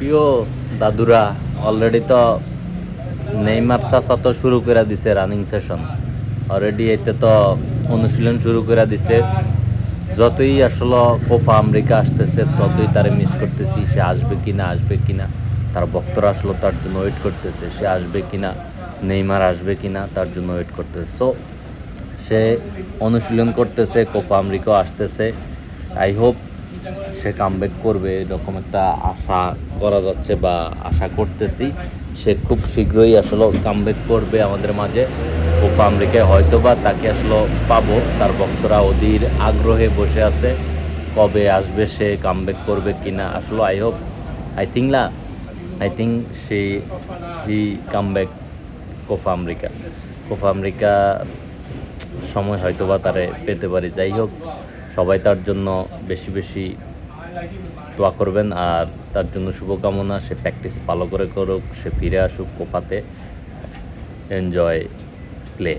প্রিয় দাদুরা অলরেডি তো নেইমার চাচা তো শুরু করে দিছে রানিং সেশন অলরেডি এতে তো অনুশীলন শুরু করে দিছে। যতই আসলে কোপা আমেরিকা আসতেছে, ততই তারে মিস করতেছি, সে আসবে কি না আসবে কি না তার ভক্তরা আসলে তার জন্য ওয়েট করতেছে, সে আসবে কি কিনা নেইমার আসবে কি না তার জন্য ওয়েট করতেছে। সো সে অনুশীলন করতেছে কোপা আমেরিকাও আসতেছে। আই হোপ সে কামব্যাক করবে, এরকম একটা আশা করা যাচ্ছে বা আশা করতেছি। সে খুব শীঘ্রই আসলে কামব্যাক করবে আমাদের মাঝে। কোপা আমেরিকায় হয়তো বা তাকে আসলে পাবো, তার ভক্তরা অধীর আগ্রহে বসে আছে। কবে আসবে সে কামব্যাক করবে কিনা, আসলে আই হোপ আই থিঙ্ক না I think say he comeback Copa America Copa America সময় হয়তো বা তারে পেতে পারি। যাই হোক সবাই তার জন্য বেশি বেশি দোয়া করবেন আর তার জন্য শুভকামনা, সে প্র্যাকটিস ভালো করে করুক, সে ফিরে আসুক কোপাতে। Enjoy play